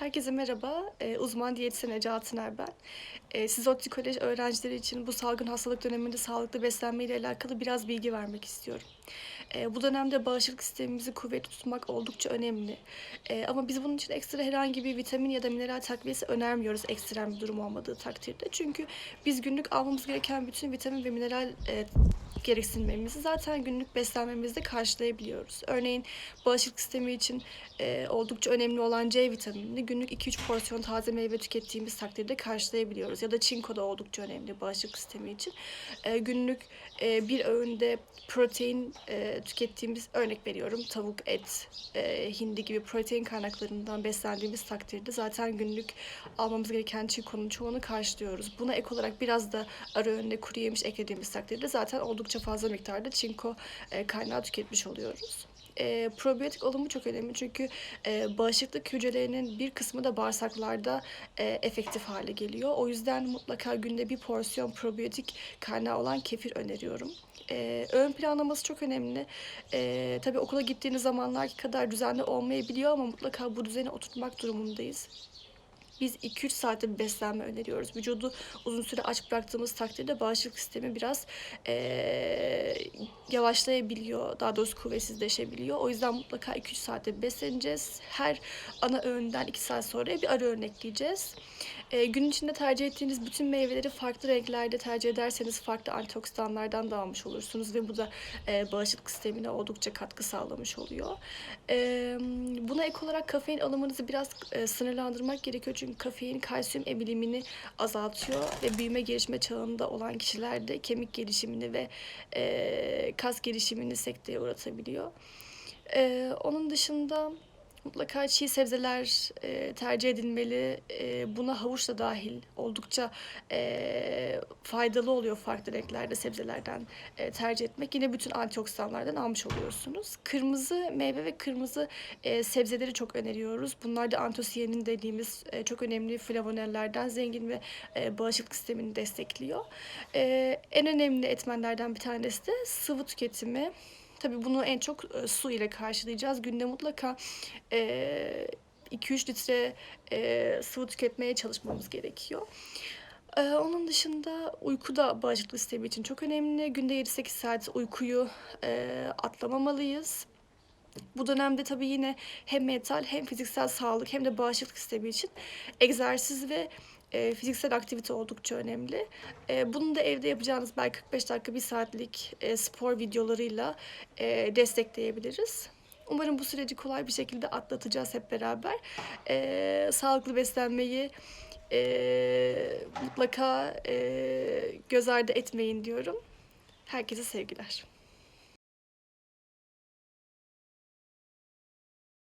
Herkese merhaba. Ee, uzman diyetisyen Ece Altıner ben. Ee, size ODTÜ Kolej öğrencileri için bu salgın hastalık döneminde sağlıklı beslenme ile alakalı biraz bilgi vermek istiyorum. Ee, bu dönemde bağışıklık sistemimizi kuvvetli tutmak oldukça önemli. Ee, ama biz bunun için ekstra herhangi bir vitamin ya da mineral takviyesi önermiyoruz ekstrem bir durum olmadığı takdirde. Çünkü biz günlük almamız gereken bütün vitamin ve mineral e, gereksinimlerimizi zaten günlük beslenmemizde karşılayabiliyoruz. Örneğin bağışıklık sistemi için e, oldukça önemli olan C vitaminini günlük 2-3 porsiyon taze meyve tükettiğimiz takdirde karşılayabiliyoruz. Ya da çinko da oldukça önemli bağışıklık sistemi için. E, günlük e, bir öğünde protein e, tükettiğimiz örnek veriyorum tavuk, et, e, hindi gibi protein kaynaklarından beslendiğimiz takdirde zaten günlük almamız gereken çinkonun çoğunu karşılıyoruz. Buna ek olarak biraz da ara öğünde kuru yemiş eklediğimiz takdirde zaten oldukça fazla miktarda çinko e, kaynağı tüketmiş oluyoruz. E, probiyotik alımı çok önemli çünkü e, bağışıklık hücrelerinin bir kısmı da bağırsaklarda e, efektif hale geliyor. O yüzden mutlaka günde bir porsiyon probiyotik kaynağı olan kefir öneriyorum. E, öğün planlaması çok önemli. E, tabii okula gittiğiniz zamanlarki kadar düzenli olmayabiliyor ama mutlaka bu düzeni oturtmak durumundayız. Biz 2-3 saatte bir beslenme öneriyoruz. Vücudu uzun süre aç bıraktığımız takdirde bağışıklık sistemi biraz eee, yavaşlayabiliyor. Daha doğrusu kuvvetsizleşebiliyor. O yüzden mutlaka 2-3 saatte besleneceğiz. Her ana öğünden 2 saat sonra bir ara öğün Eee, gün içinde tercih ettiğiniz bütün meyveleri farklı renklerde tercih ederseniz farklı antioksidanlardan da almış olursunuz ve bu da eee, bağışıklık sistemine oldukça katkı sağlamış oluyor. Eee, buna ek olarak kafein alımınızı biraz eee, sınırlandırmak gerekiyor çünkü kafein kalsiyum emilimini azaltıyor ve büyüme gelişme çağında olan kişilerde kemik gelişimini ve eee, kas gelişimini sekteye uğratabiliyor. Eee, onun dışında mutlaka çiğ sebzeler eee, tercih edilmeli. Eee, buna havuç da dahil oldukça eee, faydalı oluyor farklı renklerde sebzelerden eee, tercih etmek. Yine bütün antioksidanlardan almış oluyorsunuz. Kırmızı meyve ve kırmızı eee, sebzeleri çok öneriyoruz. Bunlar da antosiyanin dediğimiz eee, çok önemli flavonellerden zengin ve eee, bağışıklık sistemini destekliyor. Eee, en önemli etmenlerden bir tanesi de sıvı tüketimi. Tabii bunu en çok e, su ile karşılayacağız. Günde mutlaka e, 2-3 litre e, sıvı tüketmeye çalışmamız gerekiyor. E, onun dışında uyku da bağışıklık sistemi için çok önemli. Günde 7-8 saat uykuyu e, atlamamalıyız. Bu dönemde tabii yine hem mental hem fiziksel sağlık hem de bağışıklık sistemi için egzersiz ve e, fiziksel aktivite oldukça önemli. E, bunu da evde yapacağınız belki 45 dakika, 1 saatlik e, spor videolarıyla e, destekleyebiliriz. Umarım bu süreci kolay bir şekilde atlatacağız hep beraber. E, sağlıklı beslenmeyi e, mutlaka e, göz ardı etmeyin diyorum. Herkese sevgiler.